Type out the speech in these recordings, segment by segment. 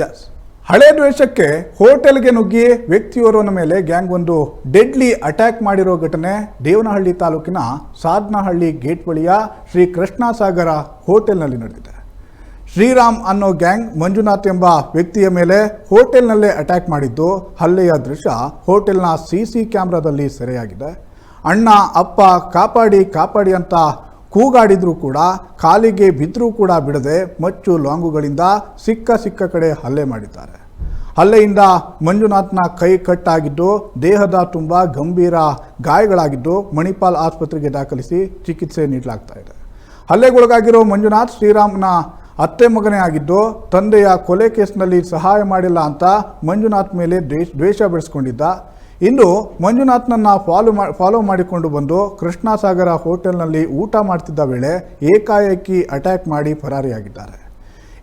S ಹಳೆ ದ್ವೇಷಕ್ಕೆ ಹೋಟೆಲ್ಗೆ ನುಗ್ಗಿ ವ್ಯಕ್ತಿಯೋರ್ವನ ಮೇಲೆ ಗ್ಯಾಂಗ್ ಒಂದು ಡೆಡ್ಲಿ ಅಟ್ಯಾಕ್ ಮಾಡಿರೋ ಘಟನೆ ದೇವನಹಳ್ಳಿ ತಾಲೂಕಿನ ಸಾದ್ನಹಳ್ಳಿ ಗೇಟ್ ಬಳಿಯ ಶ್ರೀ ಕೃಷ್ಣಸಾಗರ ಹೋಟೆಲ್ನಲ್ಲಿ ನಡೆದಿದೆ. ಶ್ರೀರಾಮ್ ಅನ್ನೋ ಗ್ಯಾಂಗ್ ಮಂಜುನಾಥ್ ಎಂಬ ವ್ಯಕ್ತಿಯ ಮೇಲೆ ಹೋಟೆಲ್ನಲ್ಲೇ ಅಟ್ಯಾಕ್ ಮಾಡಿದ್ದು ಹಲ್ಲೆಯ ದೃಶ್ಯ ಹೋಟೆಲ್ನ ಸಿ ಸಿ ಕ್ಯಾಮ್ರಾದಲ್ಲಿ ಸೆರೆಯಾಗಿದೆ. ಅಣ್ಣ, ಅಪ್ಪ, ಕಾಪಾಡಿ ಕಾಪಾಡಿ ಅಂತ ಕೂಗಾಡಿದ್ರೂ ಕೂಡ, ಕಾಲಿಗೆ ಬಿದ್ದರೂ ಕೂಡ ಬಿಡದೆ ಮಚ್ಚು ಲಾಂಗುಗಳಿಂದ ಸಿಕ್ಕ ಸಿಕ್ಕ ಕಡೆ ಹಲ್ಲೆ ಮಾಡಿದ್ದಾರೆ. ಹಲ್ಲೆಯಿಂದ ಮಂಜುನಾಥ್ನ ಕೈ ಕಟ್ಟಾಗಿದ್ದು, ದೇಹದ ತುಂಬ ಗಂಭೀರ ಗಾಯಗಳಾಗಿದ್ದು ಮಣಿಪಾಲ್ ಆಸ್ಪತ್ರೆಗೆ ದಾಖಲಿಸಿ ಚಿಕಿತ್ಸೆ ನೀಡಲಾಗ್ತಾ ಇದೆ. ಹಲ್ಲೆಗೊಳಗಾಗಿರೋ ಮಂಜುನಾಥ್ ಶ್ರೀರಾಮ್ನ ಅತ್ತೆ ಮಗನೇ ಆಗಿದ್ದು, ತಂದೆಯ ಕೊಲೆ ಕೇಸ್ನಲ್ಲಿ ಸಹಾಯ ಮಾಡಿಲ್ಲ ಅಂತ ಮಂಜುನಾಥ್ ಮೇಲೆ ದ್ವೇಷ ದ್ವೇಷ ಬೆಳೆಸ್ಕೊಂಡಿದ್ದ. ಇನ್ನು ಮಂಜುನಾಥ್ನನ್ನ ಫಾಲೋ ಮಾ ಫಾಲೋ ಮಾಡಿಕೊಂಡು ಬಂದು ಕೃಷ್ಣಸಾಗರ ಹೋಟೆಲ್ನಲ್ಲಿ ಊಟ ಮಾಡ್ತಿದ್ದ ವೇಳೆ ಏಕಾಏಕಿ ಅಟ್ಯಾಕ್ ಮಾಡಿ ಪರಾರಿಯಾಗಿದ್ದಾರೆ.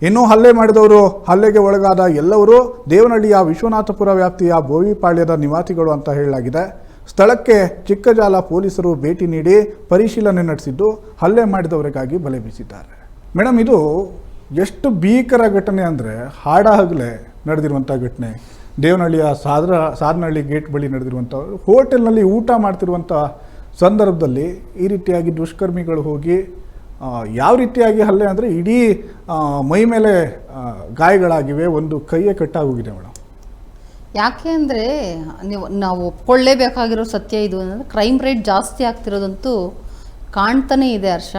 ಇನ್ನೂ ಹಲ್ಲೆ ಮಾಡಿದವರು, ಹಲ್ಲೆಗೆ ಒಳಗಾದ ಎಲ್ಲರೂ ದೇವನಹಳ್ಳಿಯ ವಿಶ್ವನಾಥಪುರ ವ್ಯಾಪ್ತಿಯ ಬೋವಿಪಾಳ್ಯದ ನಿವಾಸಿಗಳು ಅಂತ ಹೇಳಲಾಗಿದೆ. ಸ್ಥಳಕ್ಕೆ ಚಿಕ್ಕಜಾಲ ಪೊಲೀಸರು ಭೇಟಿ ನೀಡಿ ಪರಿಶೀಲನೆ ನಡೆಸಿದ್ದು ಹಲ್ಲೆ ಮಾಡಿದವರಿಗಾಗಿ ಬಲೆ ಬೀಸಿದ್ದಾರೆ. ಮೇಡಮ್ ಇದು ಎಷ್ಟು ಭೀಕರ ಘಟನೆ ಅಂದರೆ ಹಾಡ ಹಗಲೇ ನಡೆದಿರುವಂಥ ಘಟನೆ. ದೇವನಹಳ್ಳಿಯ ಸಾದ್ರ, ಸಾದನಹಳ್ಳಿ ಗೇಟ್ ಬಳಿ ನಡೆದಿರುವಂಥ ಹೋಟೆಲ್ನಲ್ಲಿ ಊಟ ಮಾಡ್ತಿರುವಂಥ ಸಂದರ್ಭದಲ್ಲಿ ಈ ರೀತಿಯಾಗಿ ದುಷ್ಕರ್ಮಿಗಳು ಹೋಗಿ ಯಾವ ರೀತಿಯಾಗಿ ಹಲ್ಲೆ ಅಂದರೆ ಇಡೀ ಮೈ ಮೇಲೆ ಗಾಯಗಳಾಗಿವೆ, ಒಂದು ಕೈಯೇ ಕಟ್ಟಾಗೋಗಿದೆ ಮೇಡಮ್ ಯಾಕೆ ಅಂದರೆ ನೀವು, ನಾವು ಒಪ್ಕೊಳ್ಳೇಬೇಕಾಗಿರೋ ಸತ್ಯ ಇದು ಅಂದರೆ ಕ್ರೈಮ್ ರೇಟ್ ಜಾಸ್ತಿ ಆಗ್ತಿರೋದಂತೂ ಕಾಣ್ತಾನೇ ಇದೆ ಹರ್ಷ.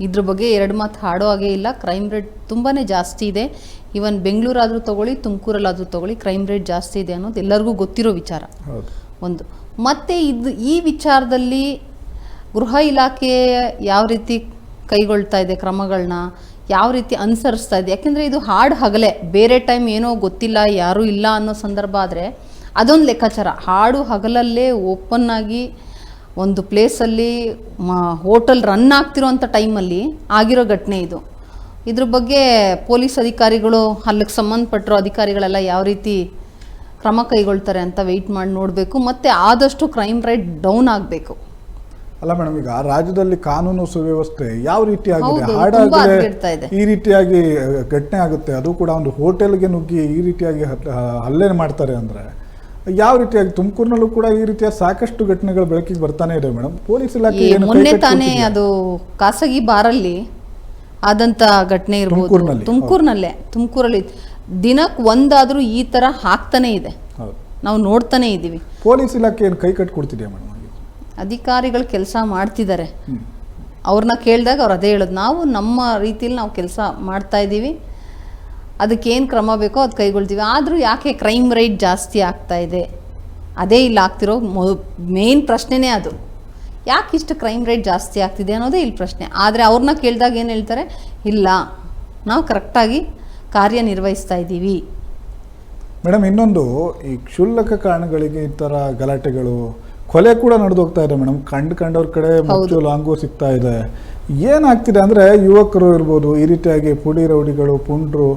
ಇದ್ರ ಬಗ್ಗೆ ಎರಡು ಮಾತು ಹಾಡೋ ಹಾಗೆ ಇಲ್ಲ. ಕ್ರೈಮ್ ರೇಟ್ ತುಂಬಾ ಜಾಸ್ತಿ ಇದೆ. ಇವನ್ ಬೆಂಗಳೂರಾದರೂ ತಗೊಳ್ಳಿ ತುಮಕೂರಲ್ಲಾದರೂ ತಗೊಳ್ಳಿ ಕ್ರೈಮ್ ರೇಟ್ ಜಾಸ್ತಿ ಇದೆ ಅನ್ನೋದು ಎಲ್ಲರಿಗೂ ಗೊತ್ತಿರೋ ವಿಚಾರ. ಒಂದು. ಮತ್ತೆ ಇದು ಈ ವಿಚಾರದಲ್ಲಿ ಗೃಹ ಇಲಾಖೆ ಯಾವ ರೀತಿ ಕೈಗೊಳ್ತಾ ಇದೆ ಕ್ರಮಗಳನ್ನ ಯಾವ ರೀತಿ ಅನುಸರಿಸ್ತಾ ಇದೆ? ಯಾಕೆಂದರೆ ಇದು ಹಾಡು ಹಗಲೆ. ಬೇರೆ ಟೈಮ್ ಏನೋ ಗೊತ್ತಿಲ್ಲ ಯಾರೂ ಇಲ್ಲ ಅನ್ನೋ ಸಂದರ್ಭ ಆದರೆ ಅದೊಂದು ಲೆಕ್ಕಾಚಾರ. ಹಾಡು ಹಗಲಲ್ಲೇ ಓಪನ್ ಆಗಿ ಒಂದು ಪ್ಲೇಸಲ್ಲಿ ಮ ಹೋಟೆಲ್ ರನ್ ಆಗ್ತಿರೋಂಥ ಟೈಮಲ್ಲಿ ಆಗಿರೋ ಘಟನೆ ಇದು. ಇದ್ರ ಬಗ್ಗೆ ಪೊಲೀಸ್ ಅಧಿಕಾರಿಗಳು ಅಲ್ಲಿಗೆ ಸಂಬಂಧಪಟ್ಟಿರೋ ಅಧಿಕಾರಿಗಳೆಲ್ಲ ಯಾವ ರೀತಿ ಕ್ರಮ ಕೈಗೊಳ್ತಾರೆ ಅಂತ ವೆಯ್ಟ್ ಮಾಡಿ ನೋಡಬೇಕು. ಮತ್ತು ಆದಷ್ಟು ಕ್ರೈಮ್ ರೇಟ್ ಡೌನ್ ಆಗಬೇಕು. ಅಲ್ಲ ಮೇಡಮ್ ಈಗ ರಾಜ್ಯದಲ್ಲಿ ಕಾನೂನು ಸುವ್ಯವಸ್ಥೆ ಯಾವ ರೀತಿ ಆಗಿದೆ. ಈ ರೀತಿಯಾಗಿ ಘಟನೆ ಆಗುತ್ತೆ. ಅದು ಕೂಡ ಒಂದು ಹೋಟೆಲ್ಗೆ ನುಗ್ಗಿ ಈ ರೀತಿಯಾಗಿ ಹಲ್ಲೆ ಮಾಡ್ತಾರೆ ಅಂದರೆ ಯಾವ ರೀತಿಯಾಗಿ ತುಮಕೂರಿನಲ್ಲೂ ಕೂಡ ಈ ರೀತಿಯ ಸಾಕಷ್ಟು ಘಟನೆಗಳು ಬೆಳಕಿಗೆ ಬರ್ತಾನೆ ಇದೆ ಮೇಡಮ್? ಪೊಲೀಸ್ ಇಲಾಖೆ ಮೊನ್ನೆ ತಾನೇ ಅದು ಖಾಸಗಿ ಬಾರಲ್ಲಿ ಆದಂತ ಘಟನೆ ಇರ್ಬೋದು. ತುಮಕೂರಿನಲ್ಲಿ, ತುಮಕೂರಲ್ಲಿ ದಿನಕ್ಕೆ ಒಂದಾದರೂ ಈ ತರ ಹಾಕ್ತಾನೆ ಇದೆ. ನಾವು ನೋಡ್ತಾನೆ ಇದ್ದೀವಿ. ಪೊಲೀಸ್ ಇಲಾಖೆ ಏನು ಕೈ ಕಟ್ಟಿ ಕೊಡ್ತಿದ್ಯಾ ಮೇಡಮ್ ಅಧಿಕಾರಿಗಳು ಕೆಲಸ ಮಾಡ್ತಿದ್ದಾರೆ. ಅವ್ರನ್ನ ಕೇಳಿದಾಗ ಅವ್ರು ಅದೇ ಹೇಳೋದು. ನಾವು ನಮ್ಮ ರೀತಿಯಲ್ಲಿ ನಾವು ಕೆಲಸ ಮಾಡ್ತಾ ಇದ್ದೀವಿ. ಅದಕ್ಕೇನು ಕ್ರಮ ಬೇಕೋ ಅದು ಕೈಗೊಳ್ತೀವಿ. ಆದರೂ ಯಾಕೆ ಕ್ರೈಮ್ ರೇಟ್ ಜಾಸ್ತಿ ಆಗ್ತಾ ಇದೆ? ಅದೇ ಇಲ್ಲಿ ಆಗ್ತಿರೋ ಮೇನ್ ಪ್ರಶ್ನೆನೇ ಅದು. ಯಾಕೆ ಇಷ್ಟು ಕ್ರೈಮ್ ರೇಟ್ ಜಾಸ್ತಿ ಆಗ್ತಿದೆ ಅನ್ನೋದೇ ಇಲ್ಲಿ ಪ್ರಶ್ನೆ. ಆದರೆ ಅವ್ರನ್ನ ಕೇಳಿದಾಗ ಏನು ಹೇಳ್ತಾರೆ? ಇಲ್ಲ, ನಾವು ಕರೆಕ್ಟಾಗಿ ಕಾರ್ಯನಿರ್ವಹಿಸ್ತಾ ಇದ್ದೀವಿ. ಮೇಡಮ್, ಇನ್ನೊಂದು ಈ ಕ್ಷುಲ್ಲಕ ಕಾರಣಗಳಿಗೆ ಈ ಥರ ಗಲಾಟೆಗಳು ಕೊಲೆ ಕೂಡ ನಡೆದೋಗ್ತಾ ಇದೆ ಮೇಡಮ್. ಕಂಡು ಕಂಡವ್ರ ಕಡೆ ಮುಚ್ಚು ಲಾಂಗು ಸಿಗ್ತಾ ಇದೆ. ಏನಾಗ್ತಿದೆ ಅಂದ್ರೆ ಯುವಕರು ಇರ್ಬೋದು ಈ ರೀತಿಯಾಗಿ ಪುಡಿ ರೌಡಿಗಳು ಪುಂಡ್ರು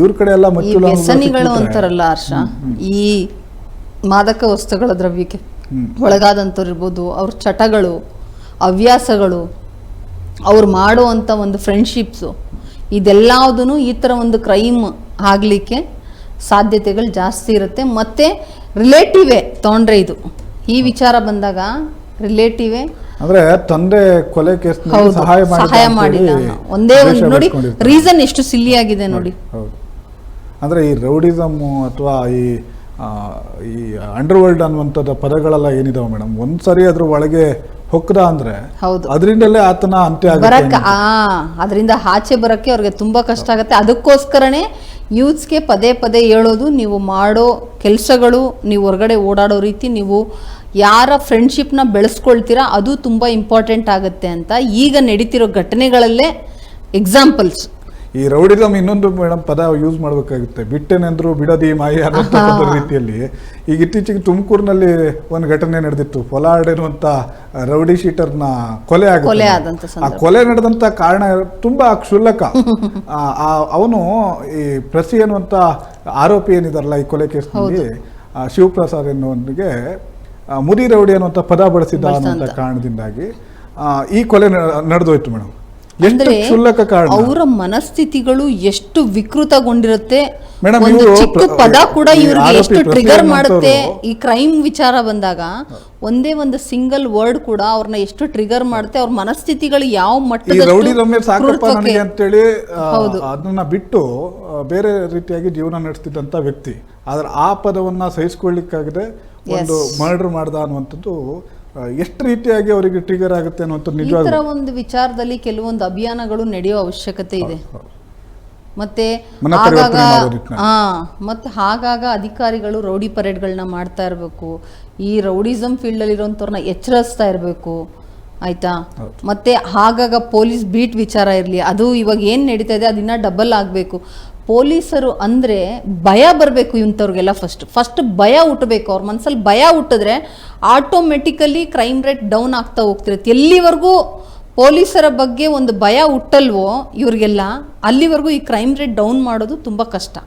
ಇವ್ರ ಕಡೆ ಎಲ್ಲ ಮುಚ್ಚು ಲಾಂಗು ಅಂತಾರಲ್ಲ ಹರ್ಷ ಈ ಮಾದಕ ವಸ್ತುಗಳ ದ್ರವ್ಯಕ್ಕೆ ಒಳಗಾದಂಥವ್ರು ಇರ್ಬೋದು ಅವ್ರ ಚಟಗಳು ಹವ್ಯಾಸಗಳು ಅವ್ರು ಮಾಡುವಂಥ ಒಂದು ಫ್ರೆಂಡ್ಶಿಪ್ಸು ಇದೆಲ್ಲದೂ ಈ ಥರ ಒಂದು ಕ್ರೈಮ್ ಆಗಲಿಕ್ಕೆ ಸಾಧ್ಯತೆಗಳು ಜಾಸ್ತಿ ಇರುತ್ತೆ. ಮತ್ತು ರಿಲೇಟಿವೇ ತೊಗೊಂಡ್ರೆ ಇದು. ಈ ವಿಚಾರ ಬಂದಾಗ ರಿಲೇಟಿವೇ ಅಂದ್ರೆ ತಂದೆ ಕೊಲೆ ಕೇಸ್ ಸಹಾಯ ಸಹಾಯ ಅಂತ ಮಾಡಿಲ್ಲ ಅನ್ನೋ. ಒಂದೇ ಒಂದು ನೋಡಿ ರೀಸನ್ ಎಷ್ಟು ಸಿಲ್ಲಿ ಆಗಿದೆ ನೋಡಿ ಹೌದು. ಅಂದ್ರೆ ಈ ರೌಡಿಸಮ್ ಅಥವಾ ಈ ಆ, ಈ ಅಂಡರ್ ವರ್ಲ್ಡ್ ಅನ್ನುವಂಥದ್ದು ಪದಗಳೆಲ್ಲ ಏನಿದಾವೆ ಮೇಡಮ್? ಒಂದ್ಸರಿ ಅದ್ರ ಒಳಗೆ ಹೊಕ್ಕದ ಅಂದ್ರೆ ಹೌದು. ಅದರಿಂದಲೇ ಆತನ ಅಂತ್ಯ ಆ ಅದರಿಂದ ಆಚೆ ಬರಕ್ಕೆ ಅವ್ರಿಗೆ ತುಂಬಾ ಕಷ್ಟ ಆಗುತ್ತೆ. ಅದಕ್ಕೋಸ್ಕರನೇ ಯೂತ್ಸ್ಗೆ ಪದೇ ಪದೇ ಹೇಳೋದು ನೀವು ಮಾಡೋ ಕೆಲಸಗಳು ನೀವು ಹೊರಗಡೆ ಓಡಾಡೋ ರೀತಿ ನೀವು ಯಾರ ಫ್ರೆಂಡ್ಶಿಪ್ನ ಬೆಳೆಸ್ಕೊಳ್ತೀರಾ ಅದು ತುಂಬ ಇಂಪಾರ್ಟೆಂಟ್ ಆಗುತ್ತೆ ಅಂತ ಈಗ ನಡೀತಿರೋ ಘಟನೆಗಳಲ್ಲೇ ಎಕ್ಸಾಂಪಲ್ಸ್ ಈ ರೌಡಿಸಮ್ ಇನ್ನೊಂದು ಮೇಡಮ್ ಪದ ಯೂಸ್ ಮಾಡಬೇಕಾಗುತ್ತೆ. ಬಿಟ್ಟೆನೆಂದ್ರು ಬಿಡದಿ ಮಾಯ ರೀತಿಯಲ್ಲಿ. ಈಗ ಇತ್ತೀಚೆಗೆ ತುಮಕೂರಿನಲ್ಲಿ ಒಂದು ಘಟನೆ ನಡೆದಿತ್ತು. ಪೊಲಾರ್ಡ್ ಎನ್ನುವಂತ ರೌಡಿ ಶೀಟರ್ನ ಕೊಲೆ ಆಗುತ್ತೆ. ಆ ಕೊಲೆ ನಡೆದಂತ ಕಾರಣ ತುಂಬಾ ಕ್ಷುಲ್ಲಕ. ಅವನು ಈ ಪ್ರಸಿ ಎನ್ನುವಂತ ಆರೋಪಿ ಏನಿದಾರಲ್ಲ ಈ ಕೊಲೆ ಕೇಸ್ನಲ್ಲಿ ಶಿವಪ್ರಸಾದ್ ಎನ್ನುವನಿಗೆ ಮುದಿ ರೌಡಿ ಅನ್ನುವಂಥ ಪದ ಬಳಸಿದ್ದ ಅನ್ನುವಂಥ ಕಾರಣದಿಂದಾಗಿ ಆ, ಈ ಕೊಲೆ ನಡೆದೋಯ್ತು ಮೇಡಮ್ ಕಾರಣ? ಅವರ ಮನಸ್ಥಿತಿಗಳು ಎಷ್ಟು ವಿಕೃತಗೊಂಡಿರುತ್ತೆ? ಒಂದು ಚಿಕ್ಕ ಪದ ಕೂಡ ಇವ್ರಿಗೆ ಎಷ್ಟು ಟ್ರಿಗರ್ ಮಾಡುತ್ತೆ? ಈ ಕ್ರೈಮ್ ವಿಚಾರ ಬಂದಾಗ ಒಂದೇ ಒಂದು ಸಿಂಗಲ್ ವರ್ಡ್ ಕೂಡ ಅವ್ರನ್ನ ಎಷ್ಟು ಟ್ರಿಗರ್ ಮಾಡುತ್ತೆ? ಅವ್ರ ಮನಸ್ಥಿತಿಗಳು ಯಾವ ಈ ಮಟ್ಟದಷ್ಟು ರೌಡಿ ರಮ್ಯ ಸಾಕಪ್ಪ ನನಗೆ ಅಂತೇಳಿ ಆ, ಅದನ್ನ ಬಿಟ್ಟು ಬೇರೆ ರೀತಿಯಾಗಿ ಜೀವನ ನಡೆಸ್ತಿದ್ದಂಥ ವ್ಯಕ್ತಿ. ಆದ್ರೆ ಆ ಪದವನ್ನ ಸಹಿಸ್ಕೊಳ್ಳಿಕ್ಕಾಗದೆ ಒಂದು ಮರ್ಡರ್ ಮಾಡ್ದ ಅನ್ನುವಂಥದ್ದು ಎಷ್ಟು ರೀತಿಯಾಗಿ ಅವರಿಗೆ ಟ್ರಿಗರ್ ಆಗುತ್ತೆ ಅನ್ನೋ ಈ ತರ ಒಂದು ವಿಚಾರದಲ್ಲಿ ಕೆಲವೊಂದು ಅಭಿಯಾನಗಳು ನಡೆಯೋ ಅವಶ್ಯಕತೆ ಇದೆ. ಮತ್ತೆ ಆಗಾಗ. ಹಾ ಮತ್ತೆ ಹಾಗಾಗ ಅಧಿಕಾರಿಗಳು ರೌಡಿ ಪರೇಡ್ಗಳನ್ನ ಮಾಡ್ತಾ ಇರಬೇಕು. ಈ ರೌಡಿಸಮ್ ಫೀಲ್ಡ್ ಅಲ್ಲಿ ಇರೋಂಥವ್ರನ್ನ ಎಚ್ಚರಿಸ್ತಾ ಇರಬೇಕು. ಆಯ್ತಾ? ಮತ್ತೆ ಹಾಗಾಗ ಪೊಲೀಸ್ ಬೀಟ್ ವಿಚಾರ ಇರಲಿ. ಅದು ಇವಾಗ ಏನು ನಡೀತಾ ಇದೆ ಅದನ್ನ ಡಬಲ್ ಆಗಬೇಕು. ಪೊಲೀಸರು ಅಂದರೆ ಭಯ ಬರಬೇಕು ಇಂಥವ್ರಿಗೆಲ್ಲ ಫಸ್ಟ್ ಫಸ್ಟ್ ಭಯ ಹುಟ್ಟಬೇಕು. ಅವ್ರ ಮನಸ್ಸಲ್ಲಿ ಭಯ ಹುಟ್ಟಿದ್ರೆ ಆಟೋಮೆಟಿಕಲಿ ಕ್ರೈಮ್ ರೇಟ್ ಡೌನ್ ಆಗ್ತಾ ಹೋಗ್ತಿರುತ್ತೆ. ಎಲ್ಲಿವರೆಗೂ ಪೊಲೀಸರ ಬಗ್ಗೆ ಒಂದು ಭಯ ಹುಟ್ಟಲ್ವೋ ಇವರಿಗೆಲ್ಲ, ಅಲ್ಲಿವರೆಗೂ ಈ ಕ್ರೈಮ್ ರೇಟ್ ಡೌನ್ ಮಾಡೋದು ತುಂಬ ಕಷ್ಟ.